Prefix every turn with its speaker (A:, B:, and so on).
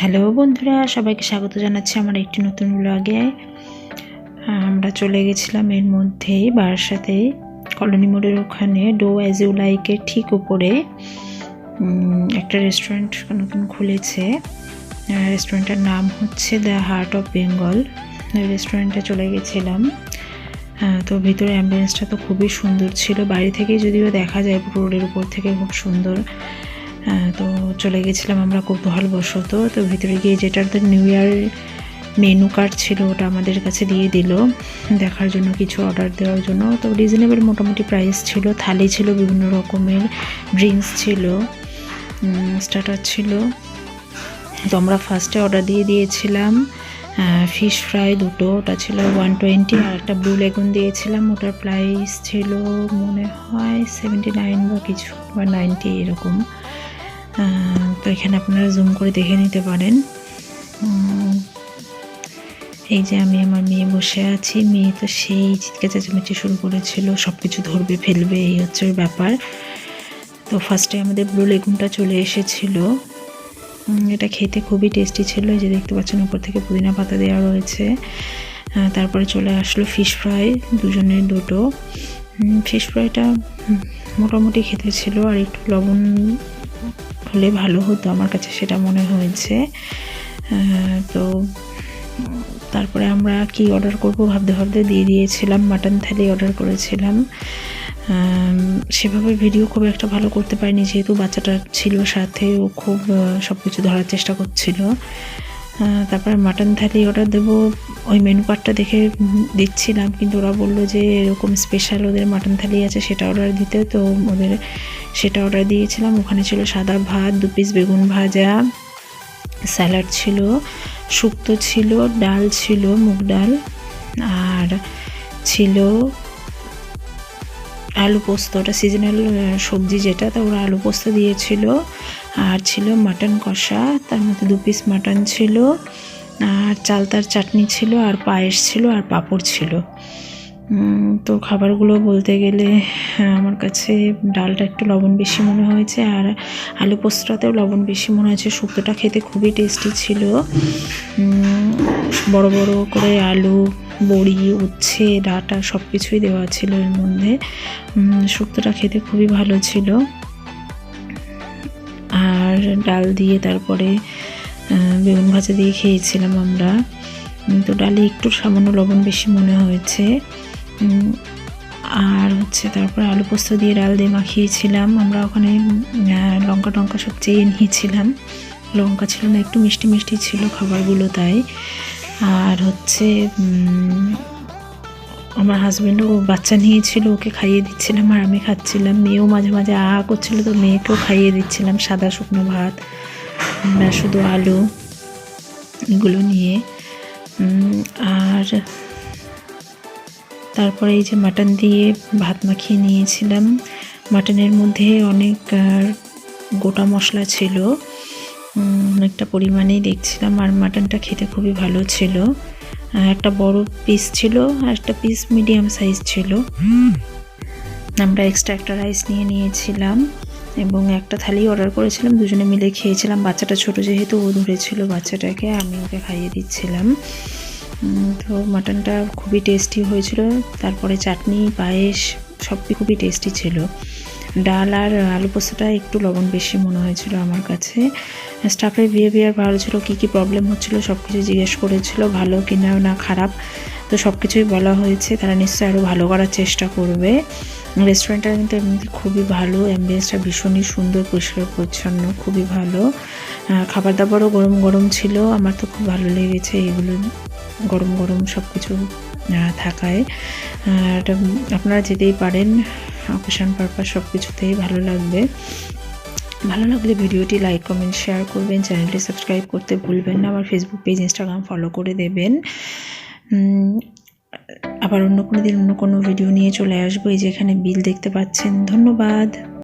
A: Hello বন্ধুরা, সবাইকে স্বাগত জানাচ্ছি আমার একটি নতুন ব্লগে আমরা চলে গেছিলাম এর মধ্যেই সাথে কলোনি মোড়ের ওখানে ডো অ্যাজ ইউ লাইকের ঠিক উপরে। একটা রেস্টুরেন্ট নতুন খুলেছে। রেস্টুরেন্টের নাম হচ্ছে দ্য হার্ট অফ বেঙ্গল রেস্টুরেন্টে চলে গেছিলাম। তো ভিতরে অ্যাম্বুলেন্সটা তো খুবই সুন্দর ছিল। বাইরে থেকেই যদিও দেখা যায় রোডের উপর থেকে খুব সুন্দর। তো চলে গেছিলাম আমরা কৌতূহল বশত তো ভিতরে গিয়ে যেটার তো নিউ ইয়ার মেনু কার্ড ছিল, ওটা আমাদের কাছে দিয়ে দিল। দেখার জন্য, কিছু অর্ডার দেওয়ার জন্য। তো রিজনেবল মোটামুটি প্রাইস ছিল, থালি ছিল বিভিন্ন রকমের ড্রিঙ্কস ছিল স্টার্টার ছিল। তো আমরা ফার্স্টে অর্ডার দিয়ে দিয়েছিলাম ফিশ ফ্রাই দুটো। ওটা ছিল ওয়ান টোয়েন্টি আর একটা ব্লু লেগুন দিয়েছিলাম। ওটার প্রাইস ছিল, মনে হয় সেভেন্টি নাইন বা কিছু, বা নাইনটি এরকম। তো এখানে আপনারা জুম করে দেখে নিতে পারেন। এই যে আমি আমার মেয়ে বসে আছি। মেয়ে তো সেই চিৎকে চেঁচামেচি শুরু করেছিল। সব কিছু ধরবে, ফেলবে, এই হচ্ছে ব্যাপার। তো ফার্স্টে আমাদের ব্লু লেগুনটা চলে এসেছিল। এটা খেতে খুবই টেস্টি ছিল। যে দেখতে পাচ্ছেন, উপর থেকে পুদিনা পাতা দেওয়া রয়েছে। তারপরে চলে আসলো ফিশ ফ্রাই দুজনের দুটো। ফিশ ফ্রাইটা মোটামুটি খেতে ছিল। আর একটু লবণ হলে ভালো হতো, আমার কাছে সেটা মনে হয়েছে। তো তারপরে আমরা কি অর্ডার করব ভাবতে ভাবতে দিয়ে দিয়েছিলাম মাটন থালি অর্ডার করেছিলাম। সেভাবে ভিডিও খুব একটা ভালো করতে পারিনি, যেহেতু বাচ্চাটা ছিল সাথে, ও খুব সব কিছু ধরার চেষ্টা করছিল। তারপরে মাটন থালি অর্ডার দেবো। ওই মেনু কার্ডটা দেখে দিচ্ছিলাম, কিন্তু ওরা বলল যে এরকম স্পেশাল ওদের মাটন থালি আছে, সেটা অর্ডার দিতে। তো ওদের সেটা অর্ডার দিয়েছিলাম। ওখানে ছিল সাদা ভাত, দু পিস বেগুন ভাজা স্যালাড ছিল, শুক্তো ছিল, ডাল ছিল, মুগ ডাল, আর ছিল আলু পোস্ত, ওটা সিজনাল সবজি যেটা, তা ওরা আলু পোস্ত দিয়েছিল। আর ছিল মাটন কষা, তার মধ্যে দু পিস মাটন ছিল। আর চালতার চাটনি ছিল, আর পায়েস ছিল, আর পাঁপড় ছিল। তো খাবারগুলো বলতে গেলে, আমার কাছে ডালটা একটু লবণ বেশি মনে হয়েছে, আর আলু পোস্তটাতেও লবণ বেশি মনে হয়েছে। শুক্তোটা খেতে খুবই টেস্টি ছিল। বড় বড় করে আলু বড়ি, উচ্ছে, ডাটা সব কিছুই দেওয়া ছিল এর মধ্যে। শুক্তোটা খেতে খুবই ভালো ছিল। আর ডাল দিয়ে তারপরে বেগুন ভাজা দিয়ে খেয়েছিলাম আমরা। তো ডালে একটু সামান্য লবণ বেশি মনে হয়েছে। আর হচ্ছে তারপরে আলু পোস্ত দিয়ে ডাল দিয়ে মাখিয়েছিলাম। আমরা ওখানে লঙ্কা টঙ্কা সব চেয়ে নিয়েছিলাম। লঙ্কা ছিল না, একটু মিষ্টি মিষ্টি ছিল খাবারগুলো তাই। আর হচ্ছে আমার হাজব্যান্ডও বাচ্চা নিয়েছিল, ওকে খাইয়ে দিচ্ছিলাম আর আমি খাচ্ছিলাম। মেয়েও মাঝে মাঝে আ আ করছিল, তো মেয়েকেও খাইয়ে দিচ্ছিলাম সাদা শুকনো ভাত শুধু আলু এগুলো নিয়ে। আর তারপরে এই যে মাটন দিয়ে ভাত মাখিয়ে নিয়েছিলাম। মাটনের মধ্যে অনেক গোটা মশলা ছিল। অনেকটা পরিমাণেই দেখছিলাম আর মাটনটা খেতে খুবই ভালো ছিল। একটা বড় পিস ছিল আর একটা পিস মিডিয়াম সাইজ ছিল। আমরা এক্সট্রা একটা রাইস নিয়ে নিয়েছিলাম এবং একটা থালি অর্ডার করেছিলাম। দুজনে মিলে খেয়েছিলাম। বাচ্চাটা ছোট যেহেতু, ও ধরেছিল বাচ্চাটাকে আমি ওকে খাইয়ে দিচ্ছিলাম। তো মাটনটা খুবই টেস্টি হয়েছিল। তারপরে চাটনি, পায়েস সব খুবই টেস্টি ছিল। ডাল আর আলু পোস্তটা একটু লবণ বেশি মনে হয়েছিল আমার কাছে। স্টাফের বিহেভিয়ার ভালো ছিল, কী কী প্রবলেম হচ্ছিল সব কিছু জিজ্ঞেস করেছিল, ভালো কি না না খারাপ। তো সব কিছুই বলা হয়েছে, তারা নিশ্চয়ই আরও ভালো করার চেষ্টা করবে। রেস্টুরেন্টটা কিন্তু এমনি খুবই ভালো অ্যাম্বিয়েন্সটা ভীষণই সুন্দর, পরিষ্কার, পরিচ্ছন্ন, খুবই ভালো। খাবার দাবারও গরম গরম ছিল, আমার তো খুব ভালো লেগেছে এগুলো। গরম গরম সব কিছু থাকায়। আপনারা যেতেই পারেন। অকেশন পারপাস সব কিছুতেই ভালো লাগবে। ভালো লাগলে ভিডিওটি লাইক কমেন্ট শেয়ার করবেন। চ্যানেলটি সাবস্ক্রাইব করতে ভুলবেন না। আমার ফেসবুক পেজ ইনস্টাগ্রাম ফলো করে দেবেন। আবার অন্য কোনো দিন অন্য কোনো ভিডিও নিয়ে চলে আসব। এই যে এখানে বিল দেখতে পাচ্ছেন। ধন্যবাদ।